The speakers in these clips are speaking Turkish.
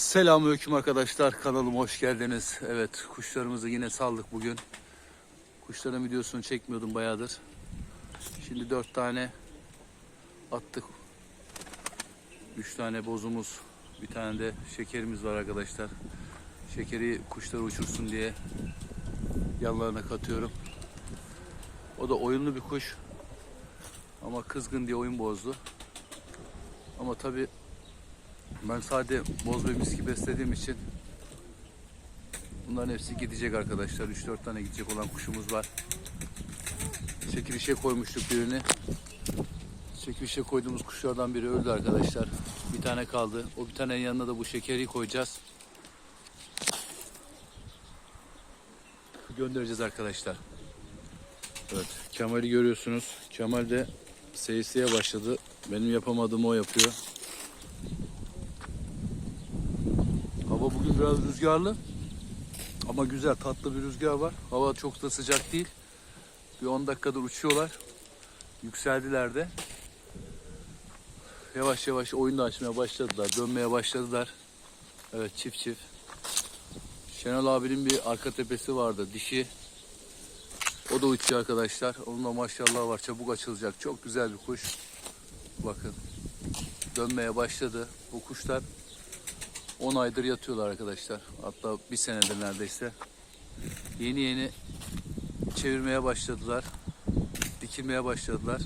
Selamünaleyküm arkadaşlar. Kanalıma hoş geldiniz. Evet, kuşlarımızı yine saldık bugün. Kuşların videosunu çekmiyordum bayağıdır. Şimdi dört tane attık. Üç tane bozumuz, bir tane de şekerimiz var arkadaşlar. Şekeri kuşları uçursun diye yanlarına katıyorum. O da oyunlu bir kuş. Ama kızgın diye oyun bozdu. Ama tabii ben sadece boz ve miski beslediğim için bunların hepsi gidecek arkadaşlar. 3-4 tane gidecek olan kuşumuz var. Çekilişe koymuştuk birini. Çekilişe koyduğumuz kuşlardan biri öldü arkadaşlar. Bir tane kaldı. O bir tane yanına da bu şekeri koyacağız. Göndereceğiz arkadaşlar. Evet. Kemal'i görüyorsunuz. Kemal de seyisliğe başladı. Benim yapamadığımı o yapıyor. Hava bugün biraz rüzgarlı. Ama güzel tatlı bir rüzgar var. Hava çok da sıcak değil. Bir 10 dakikadır uçuyorlar. Yükseldiler de. Yavaş yavaş oyun da açmaya başladılar. Dönmeye başladılar. Evet çift çift. Şenol abinin bir arka tepesi vardı. Dişi. O da uçuyor arkadaşlar. Onun da maşallah var. Çabuk açılacak. Çok güzel bir kuş. Bakın. Dönmeye başladı. Bu kuşlar 10 aydır yatıyorlar arkadaşlar. Hatta bir senedir neredeyse. Yeni yeni çevirmeye başladılar. Dikilmeye başladılar.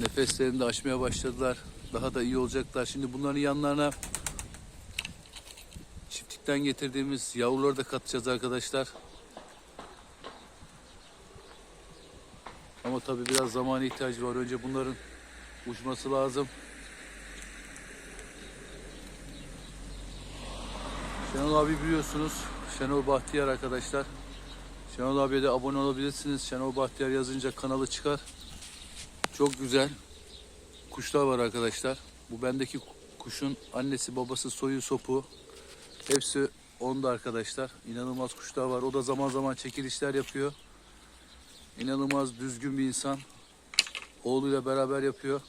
Nefeslerini de açmaya başladılar. Daha da iyi olacaklar. Şimdi bunların yanlarına çiftlikten getirdiğimiz yavruları da katacağız arkadaşlar. Ama tabii biraz zamana ihtiyacı var. Önce bunların uçması lazım. Şenol abi biliyorsunuz. Şenol Bahtiyar arkadaşlar. Şenol abiye de abone olabilirsiniz. Şenol Bahtiyar yazınca kanalı çıkar. Çok güzel kuşlar var arkadaşlar. Bu bendeki kuşun annesi, babası, soyu, sopu. Hepsi onda arkadaşlar. İnanılmaz kuşlar var. O da zaman zaman çekilişler yapıyor. İnanılmaz düzgün bir insan. Oğluyla beraber yapıyor.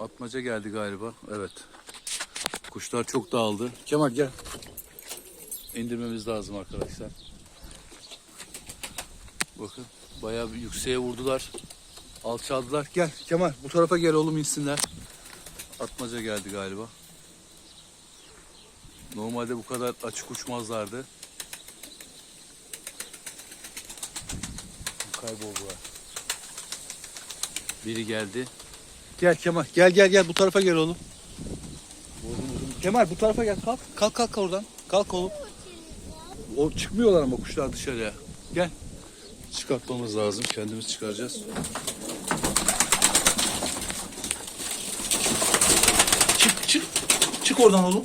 Atmaca geldi galiba. Evet. Kuşlar çok dağıldı. Kemal gel. İndirmemiz lazım arkadaşlar. Bakın bayağı bir yükseğe vurdular. Alçaldılar. Gel Kemal bu tarafa gel oğlum insinler. Atmaca geldi galiba. Normalde bu kadar açık uçmazlardı. Kayboldular. Biri geldi. Gel Kemal. Gel gel gel bu tarafa gel oğlum. Kemal bu tarafa gel. Kalk. Kalk kalk oradan. Kalk oğlum. O çıkmıyorlar ama kuşlar dışarıya. Gel. Çıkartmamız lazım. Kendimiz çıkaracağız. Çık çık. Çık oradan oğlum.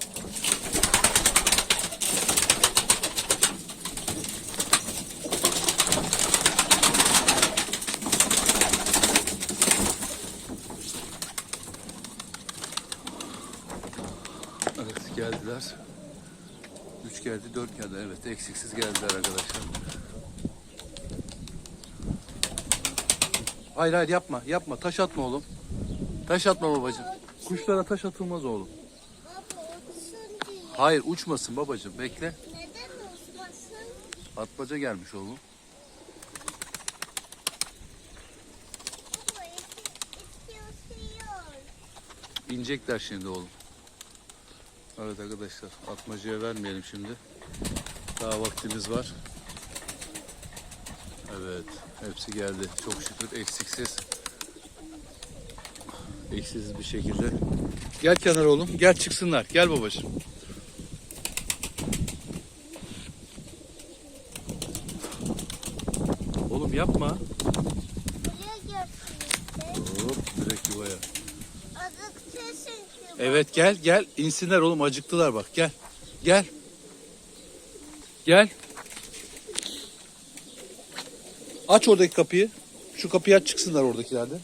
Evet geldiler. 3 geldi, 4 geldi. Evet eksiksiz geldiler arkadaşlar. Hayır hayır yapma, yapma. Taş atma oğlum. Taş atma babacığım. Kuşlara taş atılmaz oğlum. Hayır uçmasın babacığım. Bekle. Atmaca gelmiş oğlum. İnecekler şimdi oğlum. Evet arkadaşlar atmacaya vermeyelim şimdi. Daha vaktimiz var. Evet hepsi geldi. Çok şükür eksiksiz. Eksiksiz bir şekilde. Gel kenara oğlum. Gel çıksınlar. Gel babacığım. Oğlum yapma. Hop direkt yuvaya. Evet gel gel insinler oğlum acıktılar bak gel. Gel. Gel. Aç oradaki kapıyı. Şu kapıyı aç çıksınlar oradakiler de.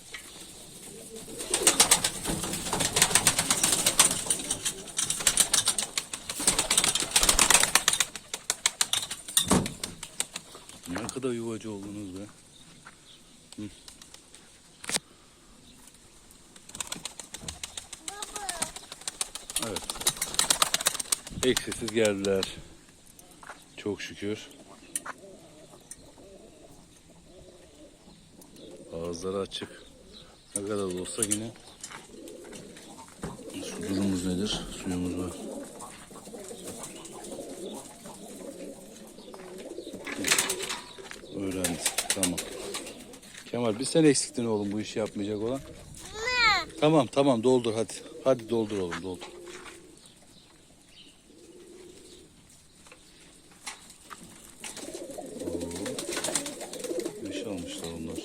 Ne kadar yuvacı oldunuz be. Hı. Evet. Eksiksiz geldiler. Çok şükür. Ağızları açık. Ne kadar da olsa yine su durumumuz nedir? Suyumuz var. Öğrendik. Tamam. Kemal bir sen eksiktin oğlum bu işi yapmayacak olan. Tamam tamam doldur hadi. Hadi doldur oğlum doldur. Oo. Beş almışlar onlar.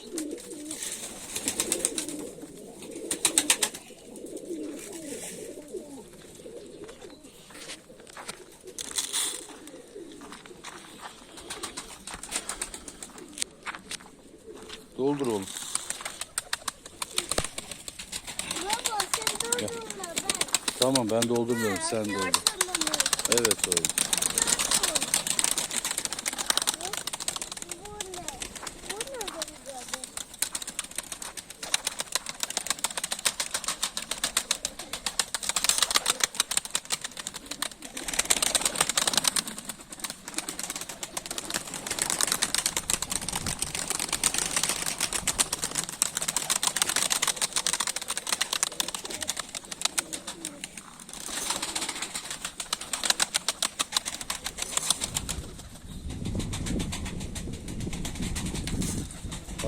Doldur oğlum. Baba sen doldurma ben. Tamam ben doldurmuyorum sen doldur. Evet oğlum.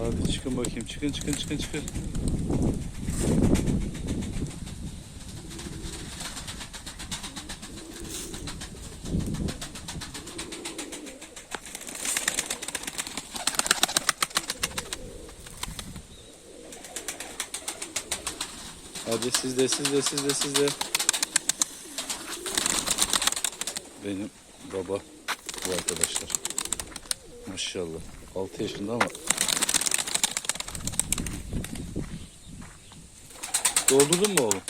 Hadi çıkın bakayım. Çıkın çıkın çıkın çıkın. Hadi siz de siz de siz de siz de. Benim baba bu arkadaşlar. Maşallah. 6 yaşında ama Doldurdun mu oğlum?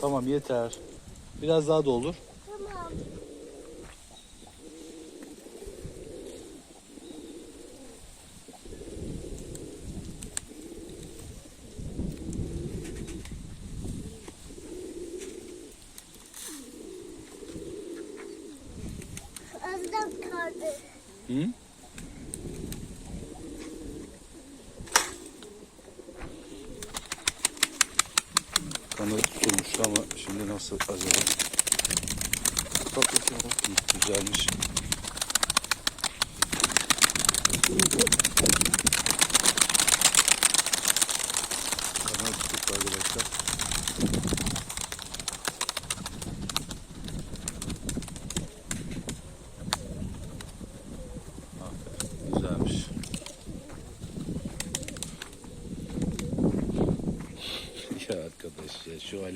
Tamam yeter. Biraz daha doldur. Hı? Kanı tutulmuş ama şimdi nasıl acaba? Bak bakayım. Güzelmiş. Kanal tutuldu arkadaşlar.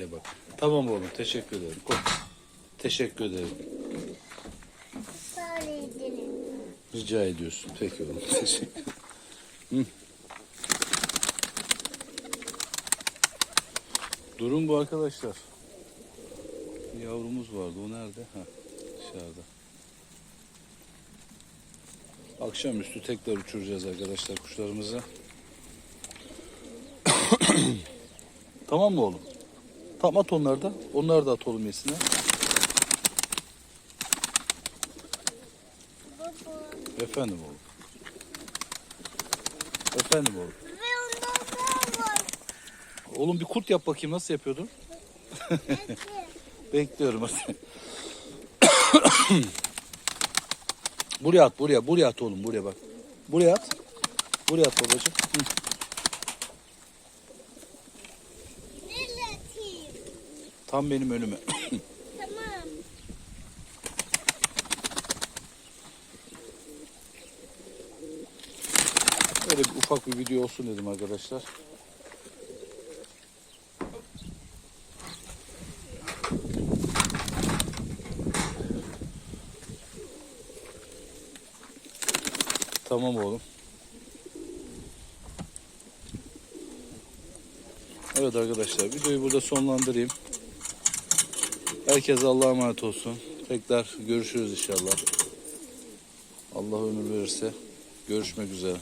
Hale bak. Tamam oğlum teşekkür ederim. Koy. Teşekkür ederim. Rica ediyorsun. Peki oğlum. Teşekkür. Durum bu arkadaşlar. Yavrumuz vardı. O nerede? Ha, dışarıda. Akşamüstü tekrar uçuracağız arkadaşlar kuşlarımızı. tamam mı oğlum? Tamam at onları da. Onları da at oğlum yesinler. Baba. Efendim oğlum. Efendim oğlum. Oğlum bir kurt yap bakayım nasıl yapıyordun? Bekliyorum hadi. buraya at buraya buraya at oğlum buraya bak. Buraya at. Buraya at babacığım. Hı. Tam benim önüme. Tamam. Böyle bir ufak bir video olsun dedim arkadaşlar. Tamam oğlum. Evet arkadaşlar videoyu burada sonlandırayım. Herkes Allah'a emanet olsun. Tekrar görüşürüz inşallah. Allah ömür verirse görüşmek üzere.